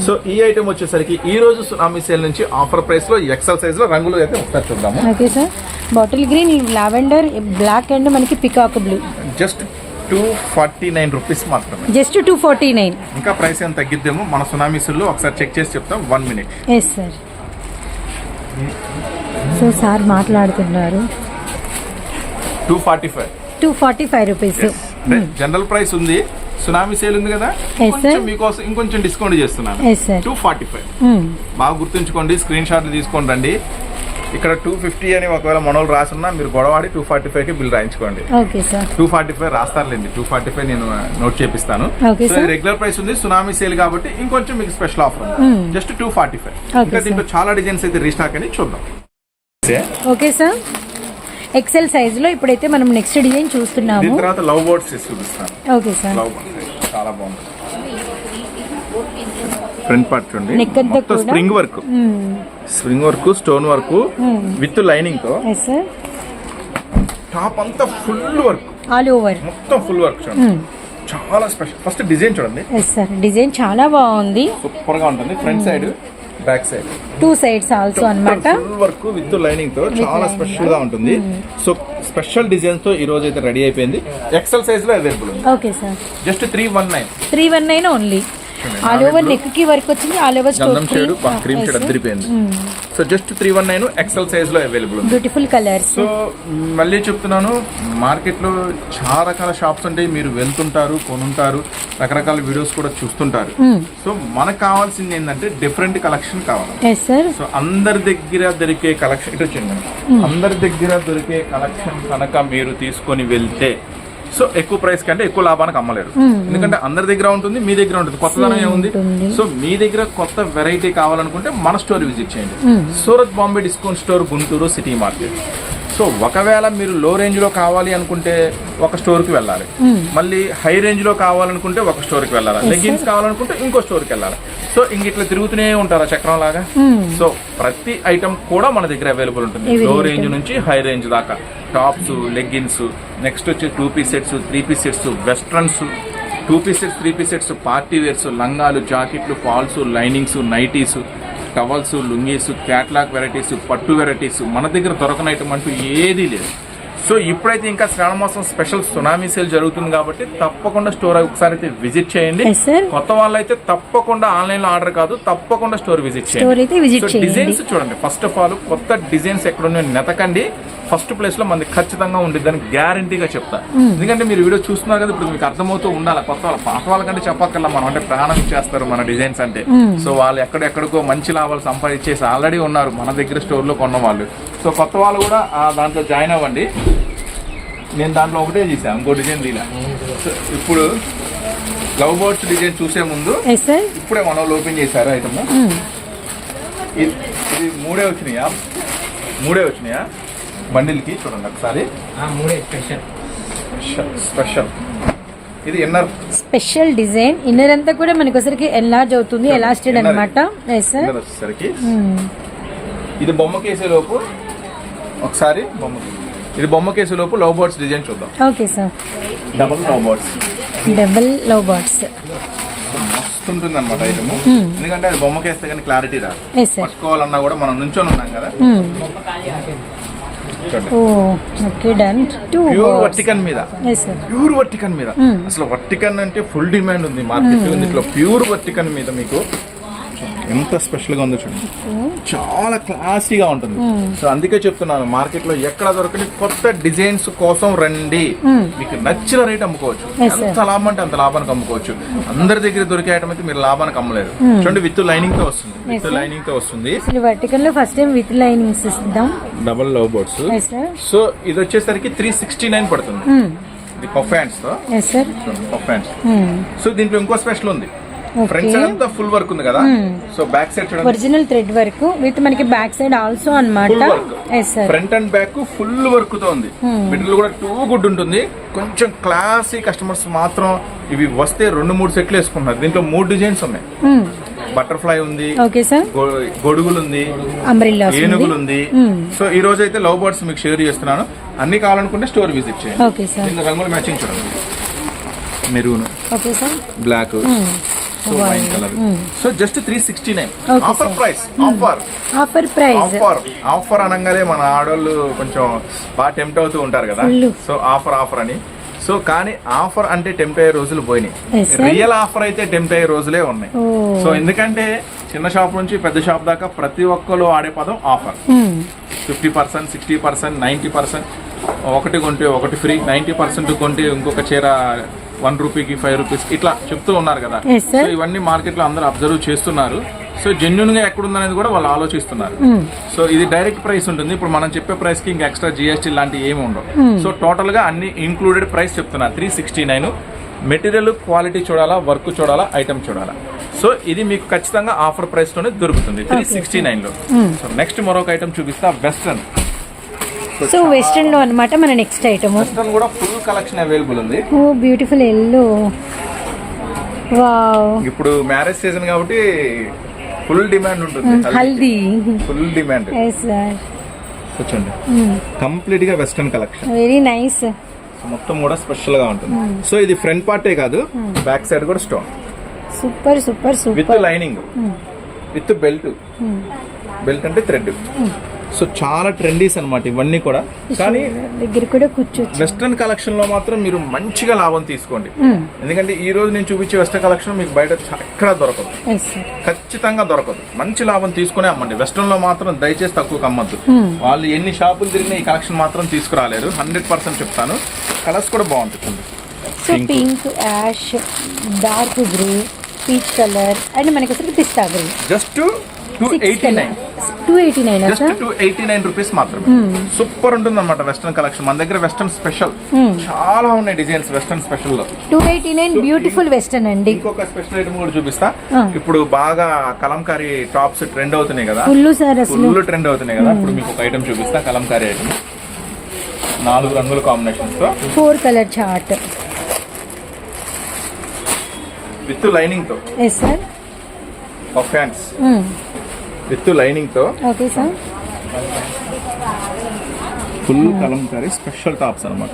సో ఈ ఐటమ్ వచ్చేసరికి ఈ రోజు సునామీ సేల్ నుంచి ఆఫర్ ప్రైస్లో ఎక్సెల్ సైజ్లో రంగులు అయితే ఒకసారి చూద్దాము. Okay sir bottle green lavender black and మనకి peacock blue just two forty nine rupees మాత్రమే. జస్ట్ టూ ఫార్టీ నైన్ ఇంకా ప్రైస్ ఏం తగ్గిద్దేమో మన సునామీసుల్లో ఒకసారి చెక్ చేసి చెప్తాం. One minute yes sir so sir మాట్లాడుతున్నారు. Two forty five. Two forty five rupees. General price ఉంది. సునామీ సేల్ ఉంది కదా. మీకోసం ఇంకొంచెం డిస్కౌంట్ చేస్తున్నాను. Two forty five. బాగా గుర్తుంచుకోండి స్క్రీన్ షాట్లు తీసుకోండి రండి. ఇక్కడ టూ ఫిఫ్టీ అని ఒకవేళ మనోళ్ళు రాసున్నా మీరు గొడవాడి టూ ఫార్టీ ఫైవ్కి బిల్ రాయించుకోండి. టూ ఫార్టీ ఫైవ్ రాస్తారులేండి. టూ ఫార్టీ ఫైవ్ నేను నోట్ చేపిస్తాను. Okay, sir. రెగ్యులర్ ప్రైస్ ఉంది సునామీ సేల్ కాబట్టి ఇంకొంచెం మీకు special offer just two forty five. ఇంకా. దీంట్లో చాలా డిజైన్స్ అయితే రీస్టాక్ అని చూద్దాం. ఓకే సార్ ఎక్సెల్ సైజులో ఇప్పుడైతే మనం నెక్స్ట్ డిజైన్ చూస్తున్నాము. తర్వాత లవ్ బోర్డ్స్ చూపిస్తాను. ఓకే సార్ లవ్ బోర్డ్స్ చాలా బాగుంది. ఫ్రంట్ పార్ట్ చూడండి. మొత్తం. Spring work spring work stone work with లైనింగ్తో. Yes sir top అంతా ఫుల్ వర్క్ ఆల్ ఓవర్ మొత్తం ఫుల్ వర్క్ చూడండి. చాలా స్పెషల్ ఫస్ట్ డిజైన్ చూడండి. ఎస్ సార్ డిజైన్ చాలా బాగుంది. సూపర్గా ఉంటుంది. Front side back side. Two sides also అన్నమాట. ఫుల్ వర్క్ విత్ లైనింగ్తో చాలా స్పెషల్గా ఉంటుంది. సో స్పెషల్ డిజైన్స్తో ఈ రోజు అయితే రెడీ అయిపోయింది. ఎక్సెల్ సైజ్లో అవైలబుల్ ఉంది. Okay sir just three one nine three one nine only all over నెక్కి వర్క్ వచ్చింది all over stone cream shade అద్దరిపోయింది. So just three one nine XL సైజ్లో అవైలబుల్ ఉంది. బ్యూటిఫుల్ కలర్స్ సో మళ్ళీ చెప్తున్నాను మార్కెట్లో చాలా రకాల షాప్స్ ఉంటాయి. మీరు వెళ్తుంటారు కొనుంటారు రకరకాల వీడియోస్ కూడా చూస్తుంటారు. సో మనకు కావాల్సింది ఏంటంటే డిఫరెంట్ కలెక్షన్ కావాలి. సో అందరి దగ్గర దొరికే కలెక్షన్ ఇటు వచ్చింది అందరి దగ్గర దొరికే కలెక్షన్ కనుక మీరు తీసుకొని వెళ్తే సో ఎక్కువ ప్రైస్ కంటే ఎక్కువ లాభానికి అమ్మలేరు. ఎందుకంటే అందరి దగ్గర ఉంటుంది మీ దగ్గర ఉంటుంది కొత్తదనం ఏముంది. సో మీ దగ్గర కొత్త వెరైటీ కావాలనుకుంటే మన స్టోర్ విజిట్ చేయండి. Surat Bombay discount store Guntur city market. So ఒకవేళ మీరు లో రేంజ్లో కావాలి అనుకుంటే ఒక స్టోర్కి వెళ్ళాలి. మళ్ళీ హై రేంజ్లో కావాలనుకుంటే ఒక స్టోర్కి వెళ్ళాలి. లెగిన్స్ కావాలనుకుంటే ఇంకో స్టోర్కి వెళ్ళాలి. సో ఇంక ఇట్లా తిరుగుతూనే ఉంటారా చక్రం లాగా? సో ప్రతి ఐటమ్ కూడా మన దగ్గర అవైలబుల్ ఉంటుంది. లో రేంజ్ నుంచి హై రేంజ్ దాకా. టాప్స్ లెగ్గిన్స్ నెక్స్ట్ వచ్చి two piece sets three piece sets westerns two piece sets three piece sets party wears లంగాలు జాకెట్లు falls linings nighties towels lungis catalogue varieties పట్టు వెరైటీస్ మన దగ్గర దొరకని అంటూ ఏదీ లేదు. సో ఇప్పుడైతే ఇంకా శ్రావణ మాసం స్పెషల్ సునామీ సేల్ జరుగుతుంది కాబట్టి తప్పకుండా స్టోర్ ఒకసారి అయితే విజిట్ చేయండి. కొత్త వాళ్ళైతే తప్పకుండా ఆన్లైన్లో ఆర్డర్ కాదు తప్పకుండా స్టోర్ విజిట్ అయితే visit సో చేయండి. డిజైన్స్ చూడండి. ఫస్ట్ ఆఫ్ ఆల్ కొత్త డిజైన్స్ ఎక్కడ ఉన్నాయో నెతకండి. ఫస్ట్ ప్లేస్లో మనకి ఖచ్చితంగా ఉండిద్దని గ్యారంటీగా చెప్తా. ఎందుకంటే మీరు వీడియో చూస్తున్నారు కదా ఇప్పుడు మీకు అర్థమవుతూ ఉండాలి. కొత్త వాళ్ళ పాత వాళ్ళకంటే చెప్పక్కర్లా మనం అంటే ప్రాణం ఇచ్చేస్తారు మన డిజైన్స్ అంటే. సో వాళ్ళు ఎక్కడెక్కడికో మంచి లాభాలు సంపాదించేసి ఆల్రెడీ ఉన్నారు మన దగ్గర స్టోర్లో కొన్న వాళ్ళు. సో కొత్త వాళ్ళు కూడా దాంట్లో జాయిన్ అవ్వండి. నేను దాంట్లో ఒకటే చేశాను ఇంకో డిజైన్ తీలా ఇప్పుడు లవ్ బర్డ్స్ డిజైన్ చూసే ముందు ఎస్ సార్ ఇప్పుడే మన వాళ్ళు ఓపెన్ చేశారు ఐటమ్ ఇది ఇది మూడే వచ్చినాయా? మూడే వచ్చినాయా? బండిల్కి చూడండి ఒకసారి. మూడే స్పెషల్ స్పెషల్ స్పెషల్ ఇది ఎన్నర్ స్పెషల్ డిజైన్ ఇన్నర్ అంతా కూడా మనకి ఒకసారికి ఎన్లార్జ్ అవుతుంది ఎలాస్టెడ్. అనమాట ఎస్ సార్ ఇన్నర్ వచ్చేసరికి. ఇది బొమ్మ కేసే లోపు ఒకసారి బొమ్మ ఇది బొమ్మ కేసే లోపు లవ్ బర్డ్స్ డిజైన్ చూద్దాం. Okay sir. Double love birds double love birds మస్తు ఉంటుంది అనమాట ఐటమ్ ఎందుకంటే అది బొమ్మ కేస్తే కానీ క్లారిటీ రాదు. పట్టుకోవాలన్నా కూడా మనం నుంచొని ఉన్నాం కదా. చూడండి. ఓ okay done two pure vertical మీద. ఎస్ సార్ ప్యూర్ వర్టికన్ మీద. అసలు వర్టికన్ అంటే ఫుల్ డిమాండ్ ఉంది. మార్కెట్ దీంట్లో ప్యూర్ వర్టికన్ మీద మీకు ఎంత స్పెషల్గా ఉందో చూడండి. చాలా క్లాసీగా ఉంటుంది. సో అందుకే చెప్తున్నాను మార్కెట్లో ఎక్కడ దొరకని కొత్త డిజైన్స్ కోసం రండి. మీకు నచ్చిన రేట్ అమ్ముకోవచ్చు. ఎంత లాభం అంటే అంత లాభానికి అమ్ముకోవచ్చు. అందరి దగ్గర దొరికే ఐటమ్ అయితే మీరు లాభానికి అమ్మలేరు. చూడండి విత్ లైనింగ్తో వస్తుంది విత్. లైనింగ్తో వస్తుంది. వర్టికల్లో ఫస్ట్ టైం విత్ లైనింగ్స్ ఇద్దాం డబల్ లవ్ బోర్డ్స్ సో ఇది వచ్చేసరికి త్రీ సిక్స్టీ నైన్ పడుతుంది ఇది పఫ్ హ్యాండ్స్తో. పఫ్ హ్యాండ్స్ సో దీంట్లో ఇంకో స్పెషల్ ఉంది. ఫ్రంట్ సైడ్ అంతా ఫుల్ వర్క్ ఉంది కదా? So back side original thread work with మనకి back side also sir front and back full వర్క్తో ఉంది. మిడిల్ కూడా టూ గుడ్ ఉంటుంది. కొంచెం క్లాసీ కస్టమర్స్ మాత్రం ఇవి వస్తే రెండు మూడు సెట్లు వేసుకుంటున్నారు. దీంట్లో మూడు డిజైన్స్ ఉన్నాయి. బటర్ఫ్లై ఉంది. ఓకే సార్ గొ- గొడుగులు ఉంది. ఏనుగులు ఉంది సో ఈ రోజు అయితే లవ్ బర్డ్స్ మీకు షేర్ చేస్తున్నాను. అన్ని కావాలనుకుంటే స్టోర్ విజిట్ చేయండి. ఓకే సార్ దీని రంగులు మ్యాచింగ్ చూడండి. Maroon. Okay sir black so wine colour so just three sixty nine offer. Price offer offer price offer offer అనగానే మన ఆడవాళ్ళు కొంచెం బాగా టెంప్ట్ అవుతూ ఉంటారు కదా. సో ఆఫర్ ఆఫర్ అని. సో కానీ ఆఫర్ అంటే టెంప్ట్ అయ్యే రోజులు పోయినాయి. రియల్ ఆఫర్ అయితే టెంప్ట్ అయ్యే రోజులే ఉన్నాయి. సో ఎందుకంటే చిన్న షాప్ నుంచి పెద్ద షాప్ దాకా ప్రతి ఒక్కరు ఆడే పదం offer fifty percent sixty percent ninety percent ఒకటి కొంటే ఒకటి ఫ్రీ నైంటీ పర్సెంట్ కొంటే ఇంకొక చీర వన్ రూపీకి ఫైవ్ రూపీస్ ఇట్లా చెప్తూ ఉన్నారు కదా. సో ఇవన్నీ మార్కెట్లో అందరూ అబ్జర్వ్ చేస్తున్నారు. సో జెన్యున్గా ఎక్కడుందనేది కూడా వాళ్ళు ఆలోచిస్తున్నారు. సో ఇది డైరెక్ట్ ప్రైస్ ఉంటుంది. ఇప్పుడు మనం చెప్పే ప్రైస్కి ఇంకా ఎక్స్ట్రా జిఎస్టీ లాంటి ఏమి ఉండవు. సో టోటల్గా అన్ని ఇంక్లూడెడ్ ప్రైస్ చెప్తున్నా three sixty nine material quality చూడాలా వర్క్ చూడాలా ఐటమ్ చూడాలా. సో ఇది మీకు ఖచ్చితంగా ఆఫర్ ప్రైస్లోనే దొరుకుతుంది. త్రీ సిక్స్టీ నైన్లో. సో నెక్స్ట్ మరొక ఐటమ్ చూపిస్తా. వెస్ట్రన్ సో వెస్టర్న్లో అన్నమాట మన నెక్స్ట్ ఐటమ్ వెస్ట్రన్ కూడా ఫుల్ కలెక్షన్ అవైలబుల్ ఉంది. ఓ బ్యూటిఫుల్ ఎల్లో వావ్ ఇప్పుడు మ్యారేజ్ సీజన్ కాబట్టి ఫుల్ డిమాండ్ ఉంటుంది Haldi. Full demand yes sir కూర్చోండి. కంప్లీట్గా వెస్ట్రన్ కలెక్షన్ వెరీ నైస్ మొత్తం కూడా స్పెషల్గా ఉంటుంది. సో ఇది ఫ్రంట్ పార్టే కాదు బ్యాక్ సైడ్ కూడా stone super super with super lining with belt belt అంటే థ్రెడ్ సో చాలా ట్రెండీస్ అన్నమాట ఇవన్నీ కూడా. కానీ దగ్గర కూడా వెస్ట్రన్ కలెక్షన్లో మాత్రం మీరు మంచిగా లాభం తీసుకోండి. ఎందుకంటే ఈ రోజు నేను చూపించే వెస్ట్రన్ కలెక్షన్ మీకు బయట ఎక్కడా దొరకదు. ఖచ్చితంగా దొరకదు. మంచి లాభం తీసుకునే అమ్మండి. వెస్ట్రన్లో మాత్రం దయచేసి తక్కువ అమ్మద్దు వాళ్ళు ఎన్ని షాపులు తిరిగినా ఈ కలెక్షన్ మాత్రం తీసుకురాలేరు. హండ్రెడ్ పర్సెంట్ చెప్తాను. కలర్స్ కూడా బాగుంటుంది. So pink ash dark grey peach colour and మనకి pista grey just two eighty nine two eighty nine just sir? Two eighty nine rupees మాత్రమే సూపర్ ఉంటుంది అనమాట వెస్ట్రన్ కలెక్షన్ మన దగ్గర వెస్ట్రన్ స్పెషల్ చాలా ఉన్నాయి designs western స్పెషల్లో. Two eighty nine beautiful western అండి. ఇంకొక స్పెషల్ ఐటమ్ కూడా చూపిస్తా. ఇప్పుడు బాగా కలంకారీ టాప్స్ ట్రెండ్ అవుతున్నాయి కదా. ఫుల్ సార్ ఫుల్ ట్రెండ్ అవుతున్నాయి కదా. ఇప్పుడు మీకు ఒక ఐటమ్ చూపిస్తా కలంకారీ ఐటమ్ నాలుగు రంగుల కాంబినేషన్స్తో. Four colour chart with లైనింగ్తో. Yes sir puff hands with లైనింగ్తో okay sir. Full Kalamkari special tops అన్నమాట.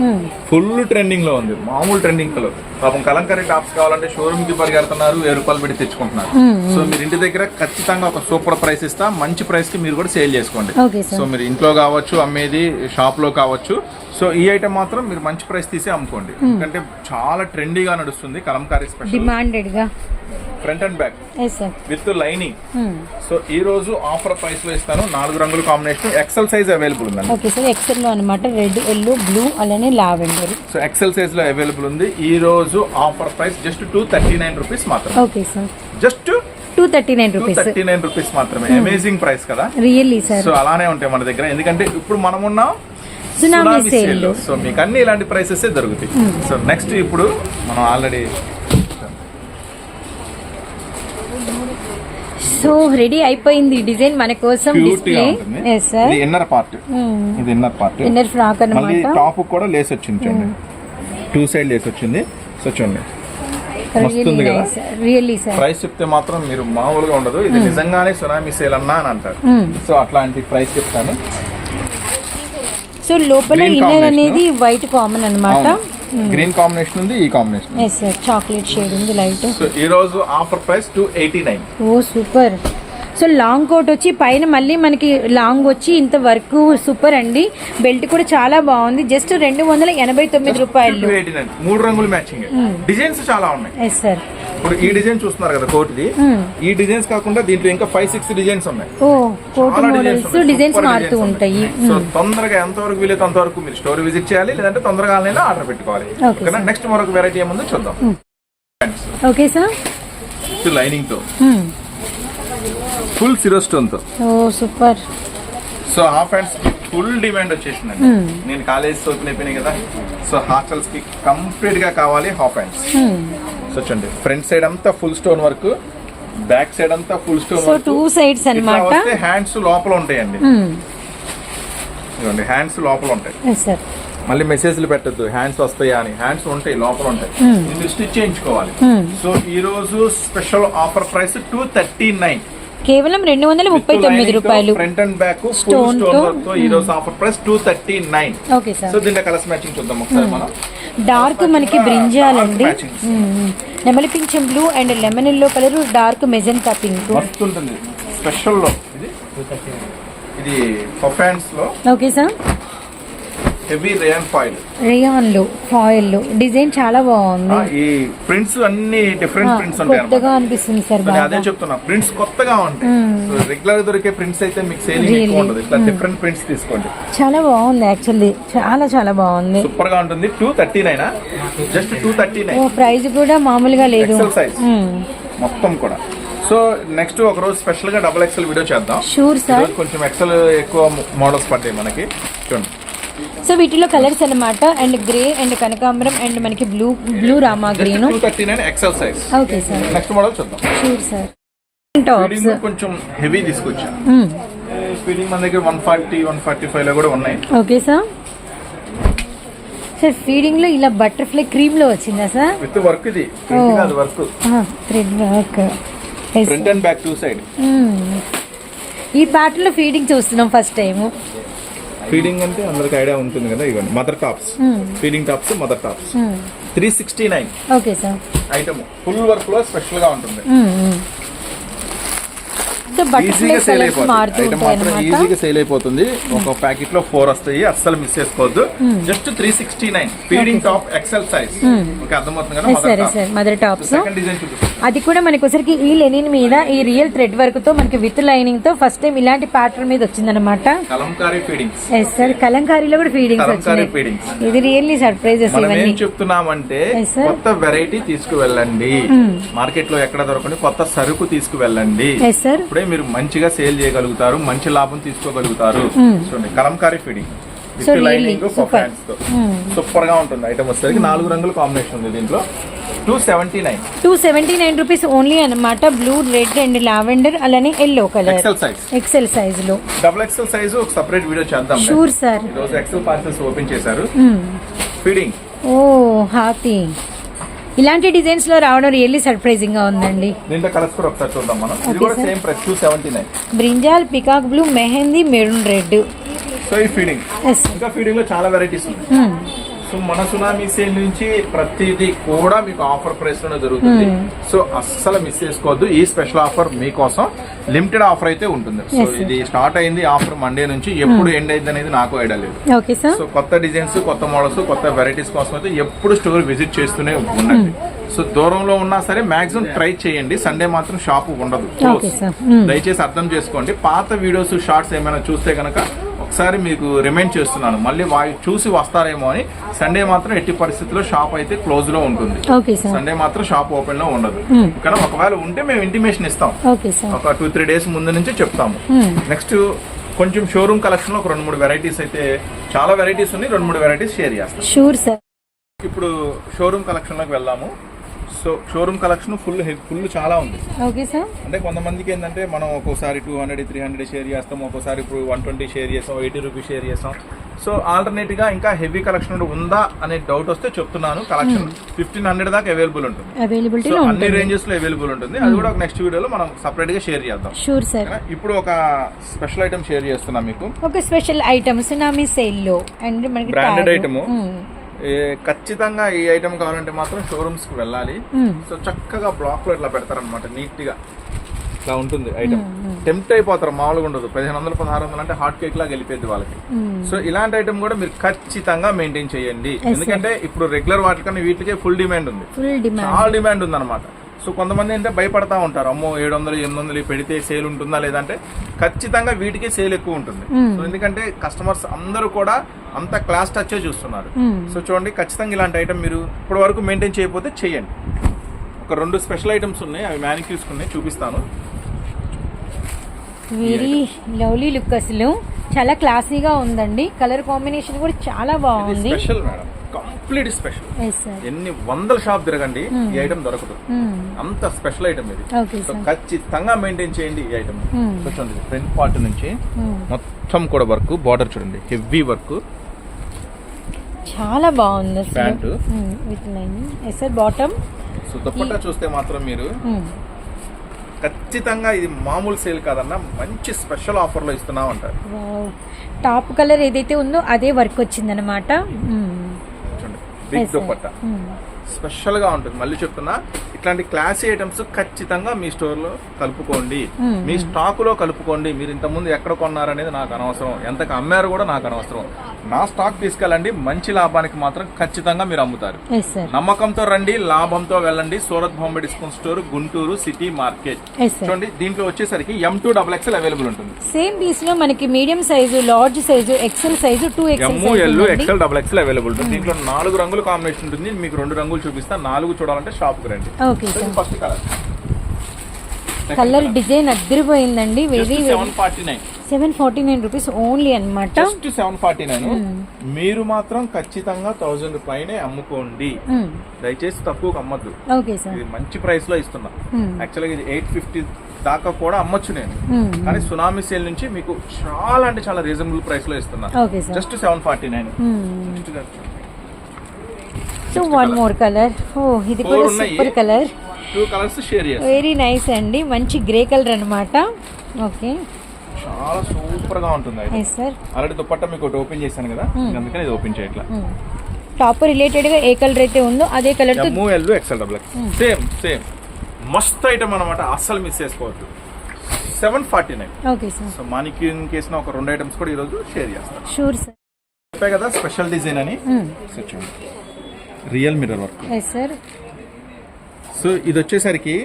ఫుల్ ట్రెండింగ్లో ఉంది. మామూలు ట్రెండింగ్లో పాపం కలంకారీ టాప్స్ కావాలంటే షోరూమ్కి పరిగెడుతున్నారు వెయ్యి రూపాయలు పెట్టి తెచ్చుకుంటున్నారు. సో మీరు ఇంటి దగ్గర ఖచ్చితంగా ఒక సూపర్ ప్రైస్ ఇస్తా మంచి ప్రైస్కి మీరు కూడా సేల్ చేసుకోండి. సో మీరు ఇంట్లో కావచ్చు అమ్మేది షాప్లో కావచ్చు. సో ఈ ఐటమ్ మాత్రం మీరు మంచి ప్రైస్ తీసి అమ్ముకోండి. ఎందుకంటే చాలా ట్రెండీగా నడుస్తుంది Kalamkari special. డిమాండెడ్గా front and back. With lining. So ఈ రోజు ఆఫర్ ప్రైస్లో ఇస్తాను. నాలుగు రంగుల combination. XL size available okay sir ఎక్సెల్లో అనమాట రెడ్ ఎల్లో బ్లూ అలానే లావెండర్. సో ఎక్సెల్ సైజ్లో అవైలబుల్ ఉంది. ఈ రోజు offer price just two thirty nine rupees okay sir just two thirty nine rupees thirty nine rupees మాత్రమే. అమేజింగ్ ప్రైస్ కదా? రియల్లీ సార్ సో అలానే ఉంటాయి మన దగ్గర. ఎందుకంటే ఇప్పుడు మనం ఉన్నాం సునామీ సేల్ సేల్ సో మీకు అన్ని ఇలాంటి ప్రైసెస్ దొరుకుతాయి. సో నెక్స్ట్ ఇప్పుడు మనం ఆల్రెడీ సో రెడీ అయిపోయింది డిజైన్ మన కోసం display yes sir inner part ఇది ఇన్నర్ పార్ట్ ఇన్నర్ ఫ్రాక్ అనమాట టాప్ కూడా లేస్ వచ్చింది చూడండి. టూ సైడ్ లేస్ వచ్చింది. సో చూడండి. మస్తుంది కదా? రియల్లీ సార్ ప్రైస్ చెప్తే మాత్రం మీరు మామూలుగా ఉండదు. ఇది నిజంగానే సునామీ సేల్ అన్నా అని అంటారు. సో అట్లాంటి ప్రైస్ చెప్తాను. సో లోపల ఇన్నర్. అనేది వైట్ కామన్ అన్నమాట. గ్రీన్ కాంబినేషన్ ఉంది ఈ combination yes sir chocolate shade ఉంది లైట్ సో ఈ రోజు offer price two eighty nine oh super. So long coat వచ్చి పైన మళ్ళీ మనకి లాంగ్ వచ్చి ఇంత వర్క్ సూపర్ అండి. బెల్ట్ కూడా చాలా బాగుంది. జస్ట్ రెండు వందల ఎనభై తొమ్మిది రూపాయలు. మూడు రంగులు మ్యాచింగ్ డిజైన్స్ చాలా ఉన్నాయి. ఎస్ సార్ ఇప్పుడు ఈ డిజైన్ చూస్తున్నారు కదా కోటిది. ఈ డిజైన్స్ కాకుండా దీంట్లో ఇంకా ఫైవ్ సిక్స్ డిజైన్స్ ఉన్నాయి. డిజైన్స్ మారుతూ ఉంటాయి. సో తొందరగా ఎంతవరకు వీలైతే అంతవరకు మీరు స్టోర్ విజిట్ చేయాలి లేదంటే తొందరగా ఆన్లైన్ ఆర్డర్ పెట్టుకోవాలి. ఓకేనా? నెక్స్ట్ మరొక వెరైటీ ఏముందో చూద్దాం. Okay sir. లైనింగ్తో ఫుల్ సిరో స్టోన్తో సూపర్. సో హాఫ్ హ్యాండ్స్కి ఫుల్ డిమాండ్ వచ్చేసిందండి. నేను కాలేజ్ ఓపెన్ అయిపోయినాయి కదా. సో హాస్టల్స్కి కంప్లీట్గా కావాలి హాఫ్ హ్యాండ్స్ సో చూడండి. ఫ్రంట్ సైడ్ అంతా full stone work back side అంతా full stone so two sides అన్నమాట? హ్యాండ్స్ లోపల ఉంటాయండి. ఇదిగోండి హ్యాండ్స్ లోపల ఉంటాయి. సార్ మళ్ళీ మెసేజ్లు పెట్టద్దు. హ్యాండ్స్ వస్తాయా అని. హ్యాండ్స్ ఉంటాయి లోపల ఉంటాయి. స్టిచ్ చేయించుకోవాలి. సో ఈ రోజు special offer price two thirty nine కేవలం రెండు వందల ముప్పై తొమ్మిది రూపాయలు. ఫ్రంట్ అండ్ బ్యాక్ స్టోన్తో, ఈ రోజు offer price two thirty nine okay so sir దీంట్లో కలర్స్ మ్యాచింగ్ చూద్దాం ఒకసారి మనం. డార్క్ మనకి బ్రింజాలండి. Dark matchings. నెమలి పింఛం blue and lemon yellow colour dark magenta pink మస్తు ఉంటుంది స్పెషల్లో. ఇది? ఇది లో okay sir heavy rayon foil. రేయాన్లో ఫాయిల్లో డిజైన్ చాలా బాగుంది. ఈ ప్రింట్స్ అన్ని డిఫరెంట్ ప్రింట్స్ ఉంటాయి. కొత్తగా అనిపిస్తుంది సార్ నేను అదే చెప్తున్నా ప్రింట్స్ కొత్తగా ఉంటాయి. సో రెగ్యులర్ దొరికే ప్రింట్స్ అయితే మీకు సేలింగ్ Really? ఎక్కువ ఉండదు. ఇట్లా డిఫరెంట్ ప్రింట్స్ తీసుకోండి. చాలా బాగుంది యాక్చువల్లీ చాలా చాలా బాగుంది. సూపర్గా ఉంటుంది. Two thirty nine just two thirty oh nine price కూడా మామూలుగా లేదు. సైజ్ మొత్తం కూడా. సో నెక్స్ట్ ఒక రోజు స్పెషల్గా డబుల్ ఎక్సెల్ వీడియో చేద్దాం. షూర్ సార్ కొంచెం ఎక్సెల్ ఎక్కువ మోడల్స్ పడ్డాయి మనకి. చూడండి. సో వీటిలో కలర్స్ అన్నమాట. అండ్ గ్రే అండ్ కనకాంబరం అండ్ మనకి blue blue rama green okay sir next model చూద్దాం. షూర్ సార్ టాప్స్ కొంచెం హెవీ తీసుకొచ్చాం. మన దగ్గర లో కూడా ఉన్నాయి. ఓకే సార్ సార్ ఫీడింగ్లో ఇలా బటర్ఫ్లై క్రీమ్లో వచ్చిందా సార్ విత్ వర్క్ ఇది. కాదు work thread work front and back two side ఈ ప్యాటర్న్లో ఫీడింగ్ చూస్తున్నాం ఫస్ట్ టైం ఫీడింగ్ అంటే అందరికి ఐడియా ఉంటుంది కదా ఇవ్వండి mother tops feeding tops mother tops three sixty nine okay sir item full వర్క్లో స్పెషల్గా ఉంటుంది. ఈజీగా సేల్ కలర్స్ మారుతూ అయిపోతుంది. ఐటమ్ ఉంటాయి మాత్రం అనమాట ఈజీగా సేల్ అయిపోతుంది. ఒక ప్యాకెట్లో ఫోర్ వస్తాయి. అస్సలు మిస్ చేసుకోవద్దు. Just three sixty nine feeding top XL size okay అర్థమవుతుంది కదా మదర్ సరే top sir mother tops second design చూపిస్తాను. అది కూడా మనకి ఒకసారికి ఈ లెనిన్ మీద ఈ రియల్ థ్రెడ్ వర్క్తో మనకి విత్ లైనింగ్తో ఫస్ట్ టైం ఇలాంటి ప్యాటర్న్ మీద వచ్చిందనమాట ఎస్ సార్ కలంకారీలో కూడా ఫీడింగ్స్ కలంకారీ వచ్చినాయి. ఫీడింగ్స్ ఇది రియల్లీ సర్ప్రైజెస్ ఇవన్నీ. చెప్తున్నామంటే. కొత్త వెరైటీ తీసుకువెళ్ళండి. మార్కెట్లో ఎక్కడ దొరకని కొత్త సరుకు తీసుకువెళ్ళండి. ఇప్పుడే మీరు మంచిగా సేల్ చేయగలుగుతారు మంచి లాభం తీసుకోగలుగుతారు. చూడండి కలంకారీ ఫీడింగ్ సూపర్గా ఉంటుంది ఐటమ్ వచ్చేసరికి నాలుగు రంగుల కాంబినేషన్ ఉంది దీంట్లో. Two seventy nine. Two seventy nine rupees only అనమాట బ్లూ రెడ్ అండ్ లావెండర్ అలానే yellow colour. XL size XL సైజ్లో డబుల్ ఎక్సెల్ సైజ్ ఒక సపరేట్ వీడియో చేద్దాం. షూర్ సార్ ఈ రోజు ఎక్సెల్ పార్సల్స్ ఓపెన్ చేశారు. ఫీడింగ్ ఓ హాతీ. ఇలాంటి డిజైన్స్లో రావడం రియల్లీ సర్ప్రైజింగ్గా ఉందండి. దీంట్లో కలర్స్ కూడా ఒకసారి చూద్దాం మనం. ఇది కూడా. Same price two seventy nine brinjal peacock blue mehndi maroon red. So ఈ ఫీడింగ్ ఎస్ ఇంకా ఫీడింగ్లో చాలా వెరైటీస్ ఉన్నాయి. సో మన సునామీ సేల్ నుంచి ప్రతిదీ కూడా మీకు ఆఫర్ ప్రైస్లోనే దొరుకుతుంది సో అస్సలు మిస్ చేసుకోవద్దు. ఈ స్పెషల్ ఆఫర్ మీకోసం లిమిటెడ్ ఆఫర్ అయితే ఉంటుంది. సో. ఇది స్టార్ట్ అయింది ఆఫర్ మండే నుంచి. ఎప్పుడు ఎండ్ అయింది అనేది నాకు ఐడియా లేదు. సో కొత్త డిజైన్స్ కొత్త మోడల్స్ కొత్త వెరైటీస్ కోసం అయితే ఎప్పుడు స్టోర్ విజిట్ చేస్తూనే ఉండండి. సో దూరంలో ఉన్నా సరే మాక్సిమం ట్రై చేయండి. సండే మాత్రం షాప్ ఉండదు. Hmm. దయచేసి అర్థం చేసుకోండి. పాత వీడియోస్ షార్ట్స్ ఏమైనా చూస్తే కనుక ఒకసారి మీకు రిమైండ్ చేస్తున్నాను. మళ్ళీ వాయి చూసి వస్తారేమో అని సండే మాత్రం ఎట్టి పరిస్థితుల్లో షాప్ అయితే క్లోజ్లో ఉంటుంది సండే మాత్రం షాప్ ఓపెన్లో ఉండదు. కానీ ఒకవేళ ఉంటే మేము ఇంటిమేషన్ ఇస్తాం. ఒక టూ త్రీ డేస్ ముందు నుంచి చెప్తాము. నెక్స్ట్ కొంచెం షోరూమ్ కలెక్షన్లో ఒక రెండు మూడు వెరైటీస్ అయితే చాలా వెరైటీస్ ఉన్నాయి రెండు మూడు వెరైటీస్ షేర్ చేస్తాం. షూర్ సార్ ఇప్పుడు షోరూమ్ కలెక్షన్లోకి వెళ్దాము. So showroom collection full full చాలా ఉంది. Okay sir. అంటే కొంతమందికి ఏంటంటే మనం ఒక్కోసారి two hundred three hundred share చేస్తాం ఒక్కోసారి ఇప్పుడు వన్ ట్వంటీ షేర్ చేస్తాం ఎయిటీ రూపీస్ షేర్ చేస్తాం. సో ఆల్టర్నేట్గా ఇంకా హెవీ కలెక్షన్ ఉందా అనే డౌట్ వస్తే చెప్తున్నాను. కలెక్షన్ ఫిఫ్టీన్ హండ్రెడ్ దాకా అవైలబుల్ ఉంటుంది. సో అన్ని రేంజెస్లో అవైలబుల్ ఉంటుంది. అది కూడా ఒక నెక్స్ట్ వీడియోలో మనం సపరేట్గా షేర్ చేద్దాం. Sure sir? ఇప్పుడు ఒక స్పెషల్ ఐటమ్ షేర్ చేస్తున్నా మీకు. ఒక స్పెషల్ ఐటమ్ సునామీ సేల్లో. అండ్ మనకి Branded tag. ఖచ్చితంగా ఈ ఐటమ్ కావాలంటే మాత్రం షోరూమ్స్కి వెళ్ళాలి. సో చక్కగా బ్లాక్లో ఇట్లా పెడతారనమాట నీట్గా ఇట్లా ఉంటుంది ఐటమ్ టెంప్ట్ అయిపోతారు మామూలుగా ఉండదు. పదిహేను వందలు పదహారు వందలు అంటే హాట్ కేక్ లాగా వెళ్ళిపోయింది వాళ్ళకి. సో ఇలాంటి ఐటమ్ కూడా మీరు ఖచ్చితంగా మెయింటైన్ చేయండి. ఎందుకంటే ఇప్పుడు రెగ్యులర్ వాటికన్నా వీటికే ఫుల్ డిమాండ్ ఉంది. డిమాండ్ చాలా డిమాండ్ ఉందన్నమాట. సో కొంతమంది ఏంటంటే భయపడతా ఉంటారు. అమ్మో ఏడు వందలు ఎనిమిది వందలు పెడితే సేల్ ఉంటుందా లేదంటే ఖచ్చితంగా వీటికి సేల్ ఎక్కువ ఉంటుంది. మ్మ్. సో ఎందుకంటే కస్టమర్స్ అందరూ కూడా అంత క్లాస్ టచ్ చూస్తున్నారు. మ్మ్. సో చూడండి ఖచ్చితంగా ఇలాంటి ఐటమ్ మీరు ఇప్పటి వరకు మెయింటైన్ చేయకపోతే చేయండి. ఒక రెండు స్పెషల్ ఐటమ్స్ ఉన్నాయి అవి మ్యానిక్యూస్ ఉన్నాయి చూపిస్తాను. వెరీ లవ్లీ లుక్ అసలు. చాలా క్లాసీగా ఉందండి. కలర్ కాంబినేషన్ కూడా చాలా బాగుంది. Special madam complete special. ఎన్ని వందల షాప్ తిరగండి ఈ ఐటమ్ దొరకదు. మ్మ్. అంత స్పెషల్ ఐటమ్ ఇది. సో ఖచ్చితంగా మెయింటైన్ చేయండి ఈ ఐటమ్ మ్మ్. చూడండి ఫ్రంట్ పార్ట్ నుంచి. మొత్తం కూడా వర్క్ బార్డర్ చూడండి హెవీ వర్క్. చాలా బాగుంది Pant. With S bottom so dupatta చూస్తే మాత్రం మీరు ఖచ్చితంగా ఇది మామూలు సేల్ కాదన్న మంచి స్పెషల్ ఆఫర్లో ఇస్తున్నాం అంటారు టాప్ కలర్ ఏదైతే ఉందో అదే వర్క్ వచ్చిందనమాట చూడండి బిగ్ దుప్పట్టా స్పెషల్ గా ఉంటుంది. మళ్ళీ చెప్తున్నా ఇట్లాంటి క్లాసీ ఐటమ్స్ ఖచ్చితంగా మీ స్టోర్లో కలుపుకోండి. మీ స్టాక్లో కలుపుకోండి. మీరు ఇంత ముందు ఎక్కడ కొన్నారనేది నాకు అనవసరం. ఎంతకు అమ్మారు కూడా నాకు అనవసరం. నా స్టాక్ తీసుకెళ్ళండి. మంచి లాభానికి మాత్రం ఖచ్చితంగా మీరు అమ్ముతారు. నమ్మకంతో రండి లాభంతో వెళ్ళండి. Surat Bombay discount store Guntur city market. చూడండి దీంట్లో వచ్చేసరికి M to double XL available ఉంటుంది. సేమ్ పీస్లో మనకి medium size large size XL size two XL M L XL double XL available ఉంటుంది. దీంట్లో నాలుగు రంగుల కాంబినేషన్ ఉంటుంది. మీకు రెండు రంగులు చూపిస్తా. నాలుగు చూడాలంటే షాప్కి రండి first colour colour design అద్దరిపోయిందండి. Very seven forty nine seven forty nine rupees only అనమాట జస్ట్ సెవెన్ ఫార్టీ నైన్ మీరు మాత్రం ఖచ్చితంగా థౌజండ్ పైనే అమ్ముకోండి. దయచేసి తక్కువకు అమ్మద్దు. ఓకే సార్ ఇది మంచి ప్రైస్లో ఇస్తున్నా యాక్చువల్గా ఇది ఎయిట్ ఫిఫ్టీ దాకా కూడా అమ్మొచ్చు నేను. Hmm. కానీ సునామీ సేల్ నుంచి మీకు చాలా అంటే చాలా రీజనబుల్ ప్రైస్లో ఇస్తున్నా just seven forty nine so one more colour ఓ ఇది కూడా. Super colour two colours share very nice అండి. మంచి గ్రే కలర్ అన్నమాట. ఓకే చాలా సూపర్గా ఉంటుంది సార్ ఆల్రెడీ దుప్పట్ట మీకు ఒకటి ఓపెన్ చేశాను కదా. అందుకని ఇది ఓపెన్ చేయట్లా. టాప్ రిలేటెడ్గా ఏ కలర్ అయితే ఉందో అదే కలర్తో M L XL double same same మస్త్ ఐటమ్ అనమాట అస్సలు మిస్ చేసుకోవద్దు. Seven forty nine okay sir so mannequin కేసిన ఒక రెండు ఐటమ్స్ కూడా ఈరోజు షేర్ చేస్తాను. షూర్ సార్ చెప్పే కదా స్పెషల్ డిజైన్ అని. సో చూడండి. Real mirror work. Yes sir so ఇది వచ్చేసరికి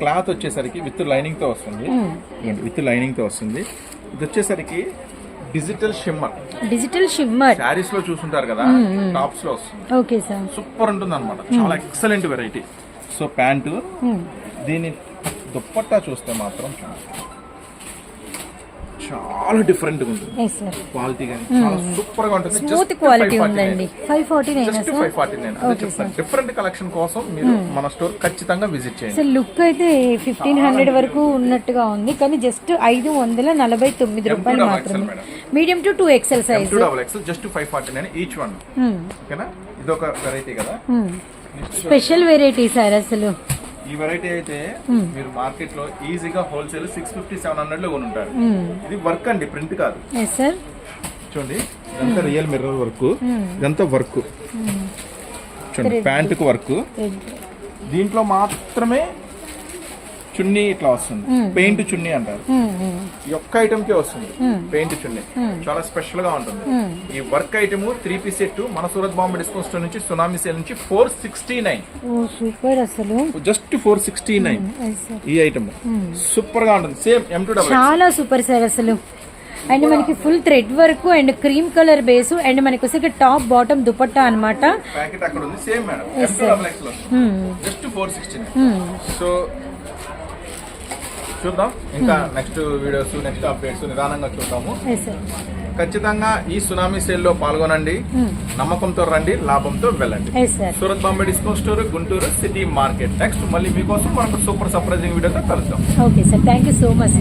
క్లాత్ వచ్చేసరికి విత్ లైనింగ్తో వస్తుంది విత్ లైనింగ్తో వస్తుంది. ఇది వచ్చేసరికి డిజిటల్ షిమ్మర్. డిజిటల్ షిమ్మర్ శారీస్లో చూసుంటారు కదా టాప్స్లో వస్తుంది. ఓకే సార్ సూపర్ ఉంటుంది అనమాట చాలా ఎక్సలెంట్ వెరైటీ సో ప్యాంటు దీని దుప్పట్టా చూస్తే మాత్రం చాలా డిఫరెంట్గా ఉంటుంది. సార్ క్వాలిటీ కానీ చాలా సూపర్గా ఉంటుంది. స్మూత్ క్వాలిటీ ఉందండి. Five forty nine just sir five forty nine అదే చెప్తాను. డిఫరెంట్ కలెక్షన్ కోసం మీరు మన స్టోర్ ఖచ్చితంగా విజిట్ చేయండి. అసలు లుక్ అయితే ఫిఫ్టీన్ హండ్రెడ్ వరకు ఉన్నట్టుగా ఉంది. కానీ జస్ట్ ఐదు వందల నలభై తొమ్మిది రూపాయలు double మాత్రమే. Medium to two XL size double just five forty nine each one ఓకేనా ఇది ఒక వెరైటీ కదా? స్పెషల్ వెరైటీ సార్ అసలు. ఈ వెరైటీ అయితే మీరు మార్కెట్లో ఈజీగా హోల్సేల్ సిక్స్ ఫిఫ్టీ సెవెన్ హండ్రెడ్లో కొనుంటారు. ఇది వర్క్ అండి ప్రింట్ కాదు. చూడండి ఇదంతా రియల్ మిర్రర్ వర్క్ ఇదంతా వర్క్ చూడండి ప్యాంట్కు వర్క్ దీంట్లో మాత్రమే చున్నీ ఇట్లా వస్తుంది. పెయింట్ చున్నీ అంటారు. ఈ ఒక్క ఐటమ్ కే వస్తుంది పెయింట్ చున్నీ. చాలా స్పెషల్గా ఉంటుంది ఈ work item three piece set మన సూరత్ బాంబే డిస్కౌంట్ స్టోర్ నుంచి సునామీ సేల్ నుంచి ఫోర్ సిక్స్టీ నైన్. సూపర్ అసలు. Just four sixty nine. ఈ ఐటమ్. సూపర్గా ఉంటుంది. సేమ్ ఎం టూ డబల్ చాలా సూపర్ సార్ అసలు. అండ్ మనకి full thread work and cream colour base and మనకి వచ్చేసి టాప్ బాటమ్ దుపట్టా అనమాట ప్యాకెట్ చూద్దాం. ఇంకా నెక్స్ట్ వీడియోస్ నెక్స్ట్ అప్డేట్స్ నిదానంగా చూద్దాము. ఖచ్చితంగా ఈ సునామీ సేల్లో పాల్గొనండి నమ్మకంతో రండి లాభంతో వెళ్ళండి. Surat Bombay discount store Guntur city market. Next మళ్ళీ మీకోసం మనకు సూపర్ సర్ప్రైజింగ్ వీడియోతో కలుద్దాం. Okay sir thank you so much